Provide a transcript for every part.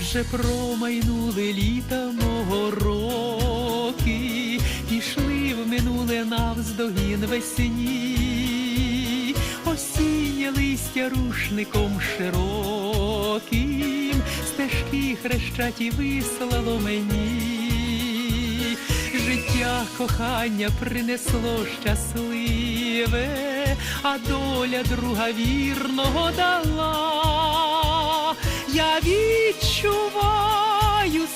вже промайнули літа мого роки, пішли в минуле навздогін весні, осіннє листя рушником широким, стежки хрещаті вислало мені, життя кохання принесло щасливе, а доля друга вірного дала. Я відчуваю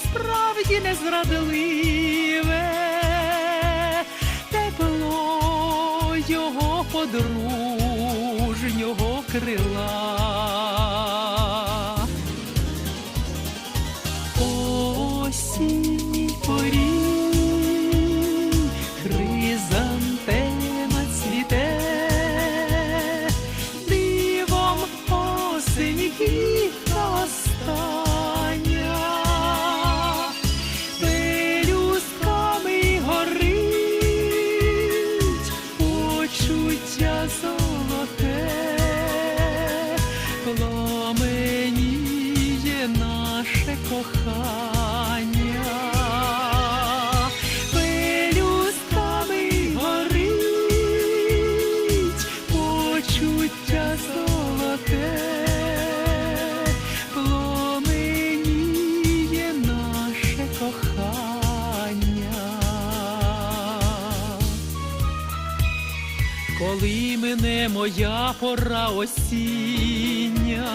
справді незрадливе тепло його подружнього крила. Коли мине моя пора осіння,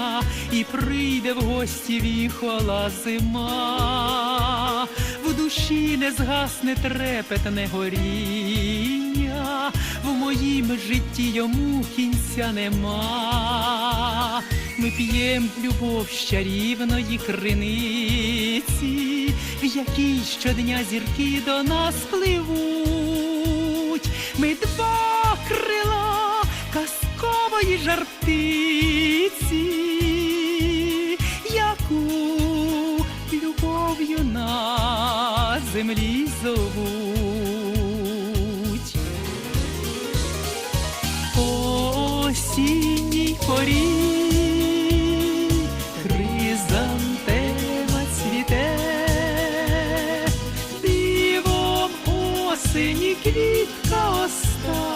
і прийде в гості віхола зима, в душі не згасне трепетне горіння, в моїм житті йому кінця нема. Ми п'єм любов з чарівної криниці, в якій щодня зірки до нас пливуть. Ми два крила казкової жартиці, яку любов'ю на землі зовуть. Осінній порі осені квітка остання,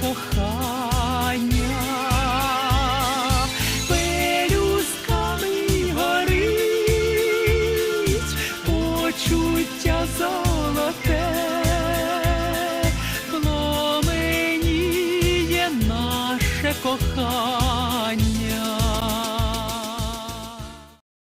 кохання. Пелюстками горить почуття золоте, пламеніє наше кохання.